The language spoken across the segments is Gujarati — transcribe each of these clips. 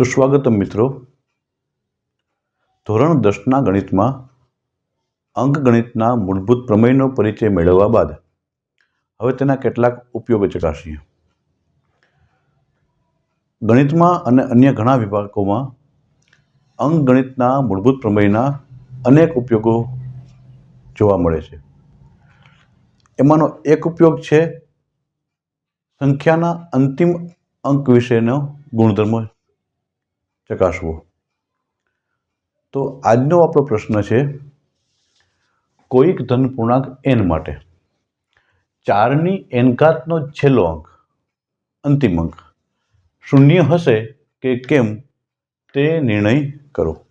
સુસ્વાગતમ મિત્રો, ધોરણ દસના ગણિતમાં અંકગણિતના મૂળભૂત પ્રમેયનો પરિચય મેળવવા બાદ હવે તેના કેટલાક ઉપયોગો ચકાસીએ. ગણિતમાં અને અન્ય ઘણા વિભાગોમાં અંકગણિતના મૂળભૂત પ્રમેયના અનેક ઉપયોગો જોવા મળે છે. એમાંનો એક ઉપયોગ છે સંખ્યાના અંતિમ અંક વિશેનો ગુણધર્મ ચકાસવો. તો આજનો આપણો પ્રશ્ન છે, કોઈક ધન પૂર્ણાંક એન માટે. ચારની એનઘાતનો છેલ્લો અંક, અંતિમ અંક, શૂન્ય હશે કે કેમ તે નિર્ણય કરો.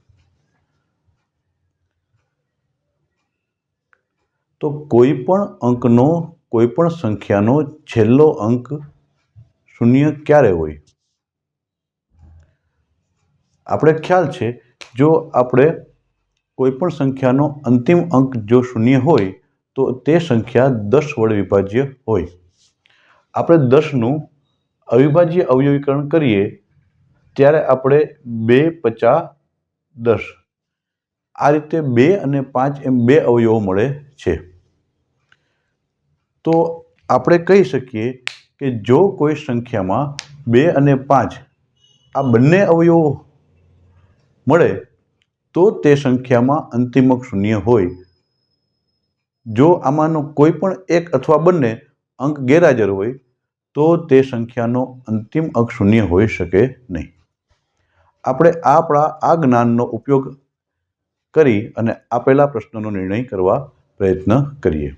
તો કોઈ પણ અંકનો, કોઈ પણ સંખ્યાનો છેલ્લો અંક શૂન્ય ક્યારે હોય? આપણે ખ્યાલ છે, જો આપણે કોઈપણ સંખ્યાનો અંતિમ અંક જો શૂન્ય હોય, તો તે સંખ્યા દસ વડે વિભાજ્ય હોય. આપણે દસનું અવિભાજ્ય અવયવીકરણ કરીએ, ત્યારે આપણે બે પચા દસ. આ રીતે બે અને પાંચ એમ બે અવયવો મળે છે. તો આપણે કહી શકીએ કે જો કોઈ સંખ્યામાં બે અને પાંચ, આ બંને અવયવો મળે, તો તે સંખ્યામાં અંતિમ અંક શૂન્ય હોય. જો આમાંનો કોઈ પણ એક અથવા બંને અંક ગેરહાજર હોય, તો તે સંખ્યાનો અંતિમ અંક શૂન્ય હોઈ શકે નહીં. આપણે આપણા આ જ્ઞાનનો ઉપયોગ કરી અને આપેલા પ્રશ્નનો નિર્ણય કરવા પ્રયત્ન કરીએ.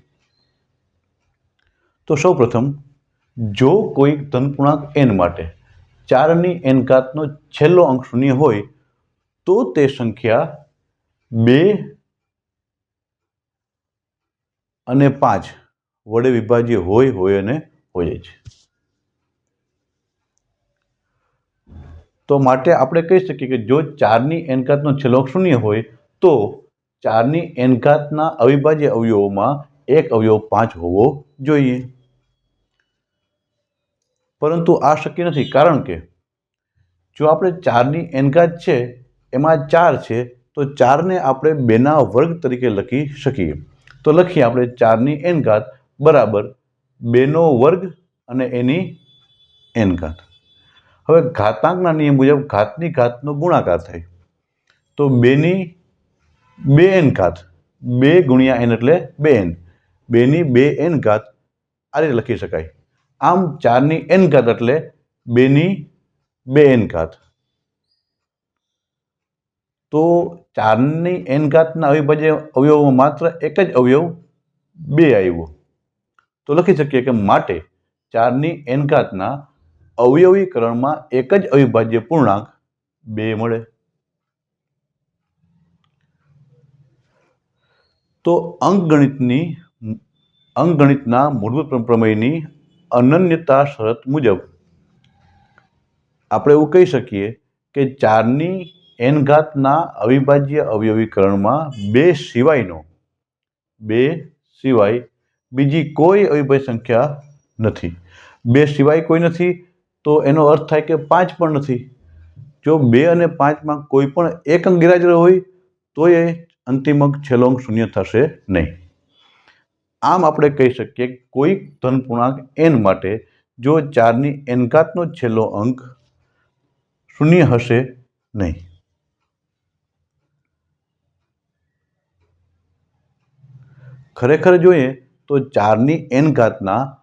તો સૌપ્રથમ, જો કોઈ ધનપૂર્ણાંક એન માટે ચારની એન ઘાતનો છેલ્લો અંક શૂન્ય હોય તો તે સંખ્યા બે અને પાંચ વડે વિભાજ્ય હોય હોય અને હોય જ તો માટે આપણે કહી શકીએ કે જો ચારની એનકાતનો છેલ્લો શૂન્ય હોય, તો ચારની એનકાતના અવિભાજ્ય અવયવોમાં એક અવયવ પાંચ હોવો જોઈએ. પરંતુ આ શક્ય નથી, કારણ કે જો આપણે ચારની એનકાત છે એમાં ચાર છે, તો ચારને આપણે બેના વર્ગ તરીકે લખી શકીએ. તો લખીએ આપણે ચારની એનઘાત બરાબર બેનો વર્ગ અને એની એનઘાત હવે ઘાતાંકના નિયમ મુજબ ઘાતની ઘાતનો ગુણાકાર થાય. તો બેની બે એન ઘાત, બે ગુણ્યા એન એટલે બે એન બેની બે એન ઘાત આ રીતે લખી શકાય. આમ ચારની એન ઘાત એટલે બેની બે એન ઘાત. તો ચારની એન ઘાતના અવિભાજ્ય અવયવોમાં માત્ર એક જ અવયવ બે આવ્યો. તો લખી શકીએ કે માટે ચારની એન ઘાતના અવયવીકરણમાં એક જ અવિભાજ્ય પૂર્ણાંક બે મળે. તો અંકગણિતની અંકગણિતના મૂળભૂત પ્રમેયની અનન્યતા શરત મુજબ આપણે એવું કહી શકીએ કે ચારની એન ઘાતના અવિભાજ્ય અવયવીકરણમાં બે સિવાયનો, બે સિવાય બીજી કોઈ અવિભાજ્ય સંખ્યા નથી. બે સિવાય કોઈ નથી, તો એનો અર્થ થાય કે પાંચ પણ નથી. જો બે અને પાંચમાં કોઈ પણ એક અંક ગેરહાજર હોય, તો એ અંતિમ અંક છેલ્લો અંક શૂન્ય થશે નહીં. આમ આપણે કહી શકીએ કે કોઈ ધન એન માટે જો ચારની એનઘાતનો છેલ્લો અંક શૂન્ય હશે નહીં. ખરેખર જોઈએ તો ચારની એન ઘાતના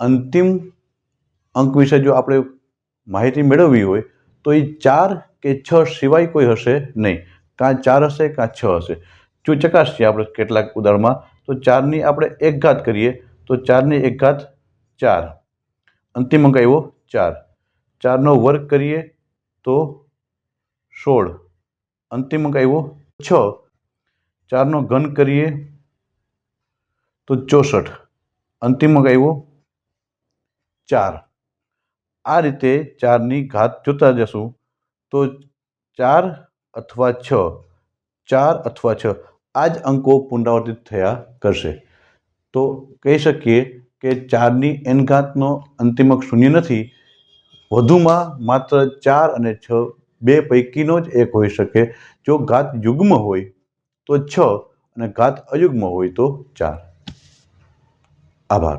અંતિમ અંક વિશે જો આપણે માહિતી મેળવવી હોય, તો એ ચાર કે છ સિવાય કોઈ હશે નહીં. કાં ચાર હશે, કાં છ હશે. જો ચકાસીએ આપણે કેટલાક ઉદાહરણમાં, તો ચારની આપણે એક ઘાત કરીએ, તો ચારની એક ઘાત ચાર. અંતિમ અંક આવ્યો ચાર. ચારનો વર્ગ કરીએ તો સોળ. અંતિમ અંક આવ્યો છ. ચારનો ઘન કરીએ તો ચોસઠ. અંતિમ આવ્યો ચાર. આ રીતે ચારની ઘાત જોતા જશું તો ચાર અથવા છ. ચાર અથવા છ. આ જ અંકો પુનરાવર્તિત થયા કરશે. તો કહી શકીએ કે ચારની એન ઘાતનો અંતિમ અંક શૂન્ય નથી. વધુમાં માત્ર ચાર અને છ બે પૈકીનો જ એક હોઈ શકે. જો ઘાત યુગ્મ હોય તો છ અને ઘાત અયુગ્મ હોય તો ચાર. আবার